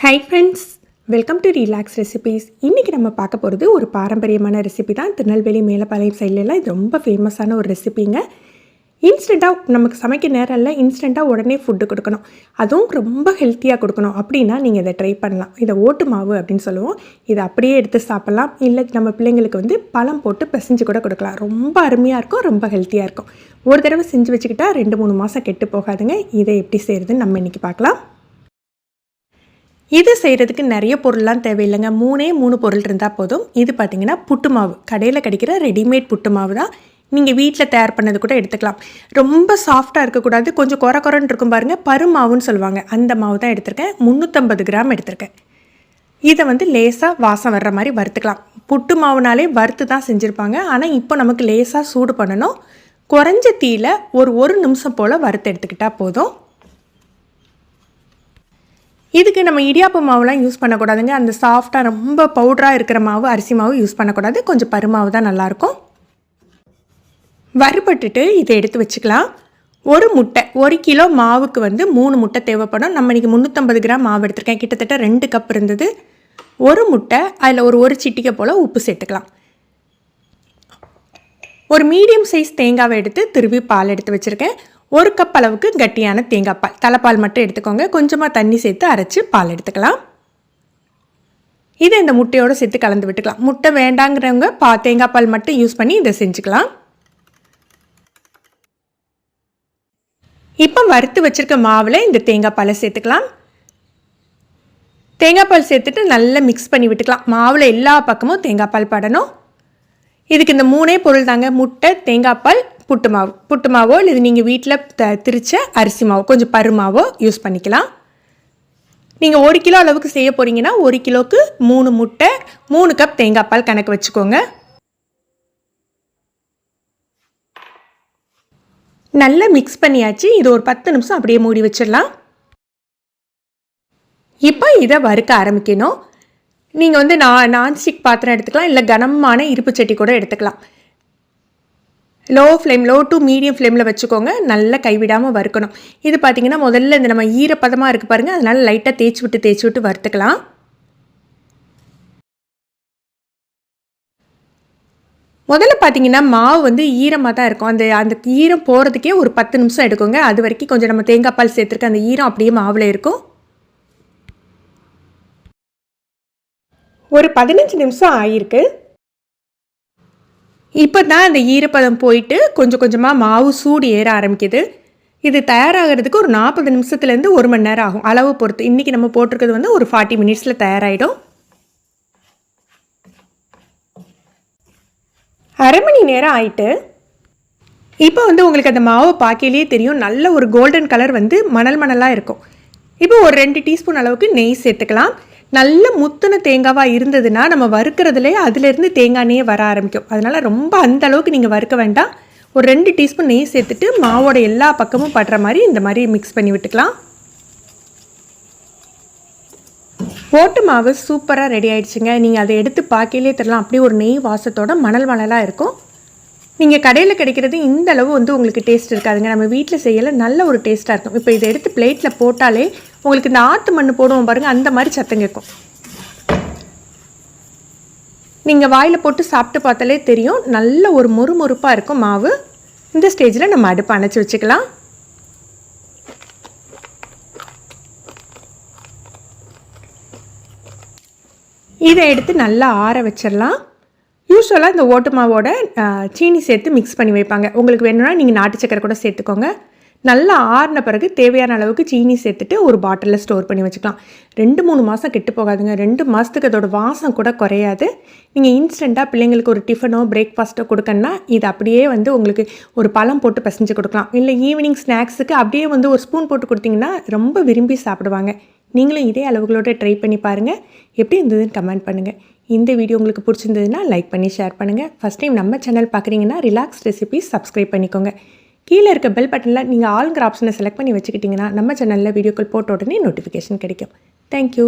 Hi friends welcome to Relax Recipes இன்றைக்கி நம்ம பார்க்க போகிறது ஒரு பாரம்பரியமான ரெசிபி தான். திருநெல்வேலி மேலப்பாளையம் சைட்லலாம் இது ரொம்ப ஃபேமஸான ஒரு ரெசிபிங்க இன்ஸ்டண்ட்டாக நமக்கு சமைக்க நேரம் இல்லை இன்ஸ்டண்ட்டாக உடனே ஃபுட்டு கொடுக்கணும். அதுவும் ரொம்ப ஹெல்த்தியாக கொடுக்கணும். அப்படின்னா நீங்கள் இதை ட்ரை பண்ணலாம். இதை ஓட்டு மாவு அப்படின்னு சொல்லுவோம். இதை அப்படியே எடுத்து சாப்பிட்லாம். இல்லை நம்ம பிள்ளைங்களுக்கு வந்து பழம் போட்டு பிசைஞ்சு கூட கொடுக்கலாம். ரொம்ப அருமையாக இருக்கும் ரொம்ப ஹெல்த்தியாக இருக்கும். ஒரு தடவை செஞ்சு வச்சுக்கிட்டா ரெண்டு மூணு மாதம் கெட்டு போகாதுங்க. இதை எப்படி செய்கிறதுன்னு நம்ம இன்றைக்கி பார்க்கலாம். இது செய்கிறதுக்கு நிறைய பொருள்லாம் தேவையில்லைங்க. மூணே மூணு பொருள் இருந்தால் போதும். இது பார்த்திங்கன்னா புட்டு மாவு. கடையில் கிடைக்கிற ரெடிமேட் புட்டு மாவு தான். நீங்கள் வீட்டில் தயார் பண்ணது கூட எடுத்துக்கலாம். ரொம்ப சாஃப்டாக இருக்கக்கூடாது. கொஞ்சம் குறை குறைன்னு இருக்கும் பாருங்கள் பருமாவுன்னு சொல்லுவாங்க. அந்த மாவு தான் எடுத்திருக்கேன். முந்நூற்றம்பது கிராம் எடுத்திருக்கேன். இதை வந்து லேசாக வாசம் வர்ற மாதிரி வறுத்துக்கலாம். புட்டு மாவுனாலே வறுத்து தான் செஞ்சுருப்பாங்க. ஆனால் இப்போ நமக்கு லேசாக சூடு பண்ணணும். குறைஞ்ச தீயில் ஒரு ஒரு நிமிஷம் போல் வறுத்து எடுத்துக்கிட்டால் போதும். இதுக்கு நம்ம இடியாப்ப மாவுலாம் யூஸ் பண்ணக்கூடாதுங்க. அந்த சாஃப்டாக ரொம்ப பவுடராக இருக்கிற மாவு அரிசி மாவு யூஸ் பண்ணக்கூடாது. கொஞ்சம் பருமாவு தான் நல்லாயிருக்கும் வறுபட்டுட்டு இதை எடுத்து வச்சுக்கலாம். ஒரு முட்டை ஒரு கிலோ மாவுக்கு வந்து மூணு முட்டை தேவைப்படும். நம்ம இன்றைக்கி முந்நூற்றம்பது கிராம் மாவு எடுத்திருக்கேன். கிட்டத்தட்ட ரெண்டு கப் இருந்தது. ஒரு முட்டை அதில் ஒரு ஒரு சிட்டிக்கை போல் உப்பு சேர்த்துக்கலாம். ஒரு மீடியம் சைஸ் தேங்காவை எடுத்து திருவி பால் எடுத்து வச்சுருக்கேன். ஒரு கப் அளவுக்கு கட்டியான தேங்காய் பால். தலைப்பால் மட்டும் எடுத்துக்கோங்க. கொஞ்சமாக தண்ணி சேர்த்து அரைச்சி பால் எடுத்துக்கலாம். இதை இந்த முட்டையோடு சேர்த்து கலந்து விட்டுக்கலாம். முட்டை வேண்டாங்கிறவங்க பா தேங்காய் பால் மட்டும் யூஸ் பண்ணி இதை செஞ்சுக்கலாம். இப்போ வறுத்து வச்சுருக்க மாவில் இந்த தேங்காய் பாலை சேர்த்துக்கலாம். தேங்காய் பால் சேர்த்துட்டு நல்லா மிக்ஸ் பண்ணி விட்டுக்கலாம். மாவில் எல்லா பக்கமும் தேங்காய் பால் படணும். இதுக்கு இந்த மூணே பொருள் தாங்க. முட்டை தேங்காய் பால் புட்டு மாவு புட்டு மாவோ இல்லை நீங்கள் வீட்டில் த திரிச்ச அரிசி மாவோ கொஞ்சம் பருமாவோ யூஸ் பண்ணிக்கலாம். நீங்கள் ஒரு கிலோ அளவுக்கு செய்ய போகிறீங்கன்னா ஒரு கிலோவுக்கு மூணு முட்டை மூணு கப் தேங்காய் பால் கணக்கு வச்சுக்கோங்க. நல்லா மிக்ஸ் பண்ணியாச்சு. இது ஒரு பத்து நிமிஷம் அப்படியே மூடி வச்சிடலாம். இப்போ இதை வறுக்க ஆரம்பிக்கணும். நீங்கள் வந்து நான் நான்ஸ்டிக் பாத்திரம் எடுத்துக்கலாம் இல்லை கனமான இருப்பு சட்டி கூட எடுத்துக்கலாம். Low flame low to medium ஃப்ளேமில் வச்சுக்கோங்க. நல்லா கைவிடாமல் வறுக்கணும். இது பார்த்திங்கன்னா முதல்ல இந்த நம்ம ஈரப்பதமாக இருக்குது பாருங்கள் அதனால் லைட்டாக தேய்ச்சி விட்டு தேய்ச்சி விட்டு வறுத்துக்கலாம். முதல்ல பார்த்தீங்கன்னா மாவு வந்து ஈரமாக தான் இருக்கும். அந்த அந்த ஈரம் போகிறதுக்கே ஒரு பத்து நிமிஷம் எடுக்குங்க. அது வரைக்கும் கொஞ்சம் நம்ம தேங்காய் பால் சேர்த்துருக்க அந்த ஈரம் அப்படியே மாவில் இருக்கும். ஒரு பதினஞ்சு நிமிஷம் ஆகிருக்கு இப்போ தான் அந்த ஈரப்பதம் போயிட்டு கொஞ்சம் கொஞ்சமாக மாவு சூடு ஏற ஆரம்பிக்குது. இது தயாராகிறதுக்கு ஒரு நாற்பது நிமிஷத்துலேருந்து ஒரு மணி நேரம் ஆகும். அளவு பொறுத்து. இன்றைக்கி நம்ம போட்டிருக்கிறது வந்து ஒரு ஃபார்ட்டி மினிட்ஸில் தயாராகிடும் அரை மணி நேரம் ஆயிட்டு இப்போ வந்து உங்களுக்கு அந்த மாவு பாக்கையிலேயே தெரியும். நல்ல ஒரு கோல்டன் கலர் வந்து மணல் மணலாக இருக்கும். இப்போ ஒரு ரெண்டு டீஸ்பூன் அளவுக்கு நெய் சேர்த்துக்கலாம். நல்ல முத்துன தேங்காவாக இருந்ததுன்னா நம்ம வறுக்கிறதுலேயே அதுலேருந்து தேங்காய் வர ஆரம்பிக்கும். அதனால் ரொம்ப அந்த அளவுக்கு நீங்கள் வறுக்க வேண்டாம். ஒரு ரெண்டு டீஸ்பூன் நெய் சேர்த்துட்டு மாவோட எல்லா பக்கமும் படுற மாதிரி இந்த மாதிரி மிக்ஸ் பண்ணி விட்டுக்கலாம். ஓட்டு மாவு சூப்பராக ரெடி ஆகிடுச்சிங்க நீங்கள் அதை எடுத்து பார்க்கலே தரலாம். அப்படியே ஒரு நெய் வாசத்தோட மணல் மணலாக இருக்கும். நீங்கள் கடையில் கிடைக்கிறது இந்த அளவு வந்து உங்களுக்கு டேஸ்ட் இருக்காதுங்க. நம்ம வீட்டில் செய்யலை நல்ல ஒரு டேஸ்ட்டாக இருக்கும். இப்போ இதை எடுத்து பிளேட்டில் போட்டாலே உங்களுக்கு இந்த ஆற்று மண் போடுவோம் பாருங்கள் அந்த மாதிரி சத்தம் கேட்கும். நீங்கள் வாயில் போட்டு சாப்பிட்டு பார்த்தாலே தெரியும் நல்ல ஒரு மொறுமொறுப்பாக இருக்கும் மாவு. இந்த ஸ்டேஜில் நம்ம அடுப்பு அணைச்சி வச்சுக்கலாம். இதை எடுத்து நல்லா ஆற வச்சிடலாம். யூஸ்வலாக இந்த ஓட்டு மாவோட சீனி சேர்த்து மிக்ஸ் பண்ணி வைப்பாங்க. உங்களுக்கு வேணும்னா நீங்கள் நாட்டு சக்கரை கூட சேர்த்துக்கோங்க. நல்லா ஆறின பிறகு தேவையான அளவுக்கு சீனி சேர்த்துட்டு ஒரு பாட்டிலில் ஸ்டோர் பண்ணி வச்சுக்கலாம். ரெண்டு மூணு மாதம் கெட்டு போகாதுங்க. ரெண்டு மாதத்துக்கு அதோட வாசம் கூட குறையாது. நீங்கள் இன்ஸ்டண்ட்டாக பிள்ளைங்களுக்கு ஒரு டிஃபனோ பிரேக்ஃபாஸ்ட்டோ கொடுக்கணுன்னா இது அப்படியே வந்து உங்களுக்கு ஒரு பழம் போட்டு பசைஞ்சு கொடுக்கலாம். இல்லை ஈவினிங் ஸ்நாக்ஸுக்கு அப்படியே வந்து ஒரு ஸ்பூன் போட்டு கொடுத்தீங்கன்னா ரொம்ப விரும்பி சாப்பிடுவாங்க. நீங்களும் இதே அளவுகளோட ட்ரை பண்ணி பாருங்கள் எப்படி இருந்ததுன்னு கமெண்ட் பண்ணுங்கள் இந்த வீடியோ உங்களுக்கு பிடிச்சிருந்ததுன்னா லைக் பண்ணி ஷேர் பண்ணுங்கள் ஃபஸ்ட் டைம் நம்ம சேனல் பார்க்குறீங்கன்னா ரிலாக்ஸ் ரெசிபிஸ் சப்ஸ்கிரைப் பண்ணிக்கோங்க. கீழே இருக்க பெல் பட்டனில் நீங்கள் ஆளுங்கிற ஆப்ஷனை செலக்ட் பண்ணி வச்சுக்கிட்டிங்கன்னா நம்ம சேனலில் வீடியோக்கள் போட்ட உடனே நோட்டிஃபிகேஷன் கிடைக்கும். தேங்க்யூ